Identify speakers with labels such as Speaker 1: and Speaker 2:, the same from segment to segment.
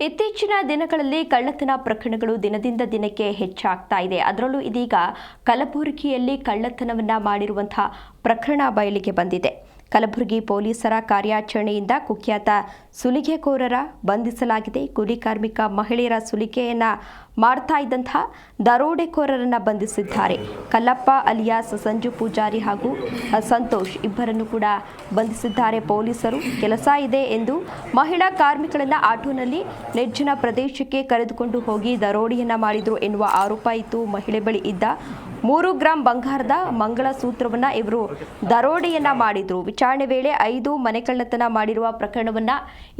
Speaker 1: ಇತ್ತೀಚಿನ ದಿನಗಳಲ್ಲಿ ಕಳ್ಳತನ ಪ್ರಕರಣಗಳು ದಿನದಿಂದ ದಿನಕ್ಕೆ ಹೆಚ್ಚಾಗ್ತಾ ಇದೆ. ಅದರಲ್ಲೂ ಇದೀಗ ಕಲಬುರಗಿಯಲ್ಲಿ ಕಳ್ಳತನವನ್ನ ಮಾಡಿರುವಂತಹ ಪ್ರಕರಣ ಬಯಲಿಗೆ ಬಂದಿದೆ. ಕಲಬುರಗಿ ಪೊಲೀಸರ ಕಾರ್ಯಾಚರಣೆಯಿಂದ ಕುಖ್ಯಾತ ಸುಲಿಗೆಕೋರರ ಬಂಧಿಸಲಾಗಿದೆ. ಕೂಲಿ ಕಾರ್ಮಿಕ ಮಹಿಳೆಯರ ಸುಲಿಗೆಯನ್ನ ಮಾಡ್ತಾ ಇದ್ದಂತಹ ದರೋಡೆಕೋರರನ್ನ ಬಂಧಿಸಿದ್ದಾರೆ. ಕಲ್ಲಪ್ಪ ಅಲಿಯಾಸ್, ಸಂಜು ಪೂಜಾರಿ ಹಾಗೂ ಸಂತೋಷ್ ಇಬ್ಬರನ್ನು ಕೂಡ ಬಂಧಿಸಿದ್ದಾರೆ. ಪೊಲೀಸರು ಕೆಲಸ ಇದೆ ಎಂದು ಮಹಿಳಾ ಕಾರ್ಮಿಕರನ್ನ ಆಟೋನಲ್ಲಿ ನಿರ್ಜನ ಪ್ರದೇಶಕ್ಕೆ ಕರೆದುಕೊಂಡು ಹೋಗಿ ದರೋಡೆಯನ್ನ ಮಾಡಿದ್ರು ಎನ್ನುವ ಆರೋಪ ಇತ್ತು. ಮಹಿಳೆ ಬಳಿ ಇದ್ದ ಮೂರು ಗ್ರಾಂ ಬಂಗಾರದ ಮಂಗಳಸೂತ್ರವನ್ನ ಇವರು ದರೋಡೆಯನ್ನ ಮಾಡಿದ್ರು. ವಿಚಾರಣೆ ವೇಳೆ ಐದು ಮನೆ ಕಳ್ಳತನ ಮಾಡಿರುವ ಪ್ರಕರಣವನ್ನು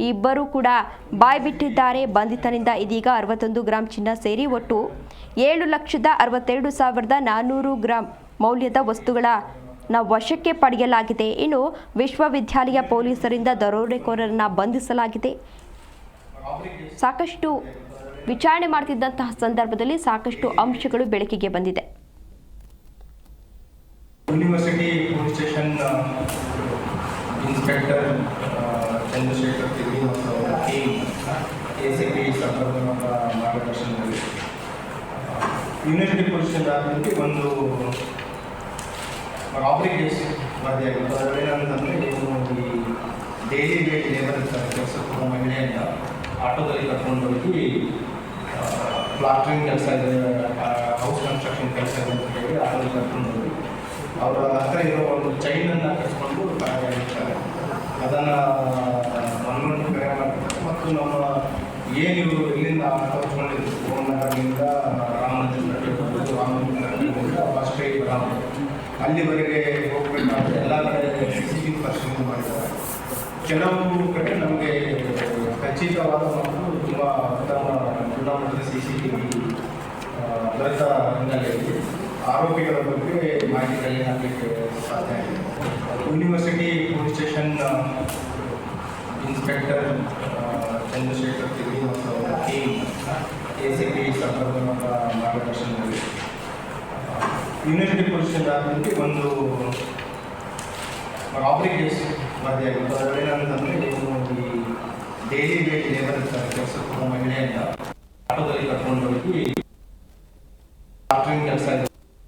Speaker 1: ಇಬ್ಬರು ಕೂಡ ಬಾಯ್ಬಿಟ್ಟಿದ್ದಾರೆ. ಬಂಧಿತನಿಂದ ಇದೀಗ ಅರವತ್ತೊಂದು ಗ್ರಾಂ ಚಿನ್ನ ಸೇರಿ ಒಟ್ಟು ಏಳು ಲಕ್ಷದ ಅರವತ್ತೆರಡು ಸಾವಿರದ ನಾನ್ನೂರು ಗ್ರಾಂ ಮೌಲ್ಯದ ವಸ್ತುಗಳ ನ ವಶಕ್ಕೆ ಪಡೆಯಲಾಗಿದೆ. ಇನ್ನು ವಿಶ್ವವಿದ್ಯಾಲಯ ಪೊಲೀಸರಿಂದ ದರೋಡೆಕೋರರನ್ನು ಬಂಧಿಸಲಾಗಿದೆ. ಸಾಕಷ್ಟು ವಿಚಾರಣೆ ಮಾಡ್ತಿದ್ದಂತಹ ಸಂದರ್ಭದಲ್ಲಿ ಸಾಕಷ್ಟು ಅಂಶಗಳು ಬೆಳಕಿಗೆ ಬಂದಿದೆ.
Speaker 2: university police station inspector Chandrashekar ತಿರುಗಿ ಮತ್ತು ಅವರ ಟೀಮ್ ಎ ಸಿ ಪಿ ಸಂದರ್ಭದ ಮಾರ್ಗದರ್ಶನದಲ್ಲಿ ಯೂನಿವರ್ಸಿಟಿ ಪೊಲೀಸ್ ಸ್ಟೇಷನ್ ಆದ್ಮೇಲೆ ಒಂದು ರಾಬರಿ ಕೇಸ್ ವರದಿಯಾಗಿತ್ತು ಅದರೇನಂತಂದರೆ ಇವರು ಈ ಡೈಲಿ ವೇಜ್ ಲೇಬರ್ ಇರ್ತಾರೆ ಕೆಲಸಕ್ಕೆ ಹೋಗೋ ಮಹಿಳೆಯಿಂದ ಆಟೋದಲ್ಲಿ ಕರ್ಕೊಂಡು ಹೋಗಿ ಪ್ಲಾಸ್ಟ್ರಿಂಗ್ ಕೆಲಸ ಇದೆ ಹೌಸ್ ಕನ್ಸ್ಟ್ರಕ್ಷನ್ ಕೆಲಸ ಇದೆ ಅಂತ ಹೇಳಿ ಆಟೋದಲ್ಲಿ ಕರ್ಕೊಂಡು ಹೋಗಿ ಅವರ ಹತ್ರ ಇರೋ ಒಂದು ಚೈನನ್ನು ಕಟ್ಕೊಂಡು ಕಾರ್ಯನಿರ್ತಾರೆ ಅದನ್ನು ಮನಗಂಡು ಮಾಡ್ತಾರೆ. ಮತ್ತು ನಮ್ಮ ಏನು ಇವರು ಇಲ್ಲಿಂದ ಕರ್ಕೊಂಡಿದ್ದು ಕೋನಗರದಿಂದ ರಾಮನಗರಕ್ಕೆ ಹೋಗ್ಬೋದು ರಾಮನಗರದಿಂದ ಫಸ್ಟ್ ರಾಮ ಅಲ್ಲಿವರೆಗೆ ಹೋಗಬೇಕಾದ್ರೆ ಎಲ್ಲ ಕಡೆ ಸಿ ಸಿ ಟಿ ಪರಿಶೀಲನೆ ಮಾಡಿದ್ದಾರೆ. ಕೆಲವು ಕಡೆ ನಮಗೆ ಖಚಿತವಾದ ಮತ್ತು ತುಂಬ ಉತ್ತಮ ಗುಣಮಟ್ಟದ ಸಿ ಸಿ ಟಿ ವಿ ದೊರೆತ ಹಿನ್ನೆಲೆಯಲ್ಲಿ ಆರೋಪಿಗಳ ಬಗ್ಗೆ ಮಾಹಿತಿ ಕಲೆ ಹಾಕಲಿಕ್ಕೆ ಸಾಧ್ಯ ಆಗಿದೆ university police station inspector Chandrashekar ತಿರುಗಿ ಮತ್ತು ಅವರ ಟೀಮ್ ಎ ಸಿ ಪಿ ಸಂದರ್ಭದ ಮಾರ್ಗದರ್ಶನದಲ್ಲಿ ಯೂನಿವರ್ಸಿಟಿ ಪೊಲೀಸ್ ಸ್ಟೇಷನ್ ಆದ್ಮೇಲೆ ಒಂದು ರಾಬರಿ ಕೇಸ್ ವರದಿಯಾಗಿತ್ತು ಅದರೇನಂತಂದರೆ ಇವರು ಈ ಡೈಲಿ ವೇಜ್ ಲೇಬರ್ ಇರ್ತಾರೆ ಕೆಲಸಕ್ಕೆ ಹೋಗೋ ಮಹಿಳೆಯಿಂದ ಆಟೋದಲ್ಲಿ ಕರ್ಕೊಂಡು ಹೋಗಿ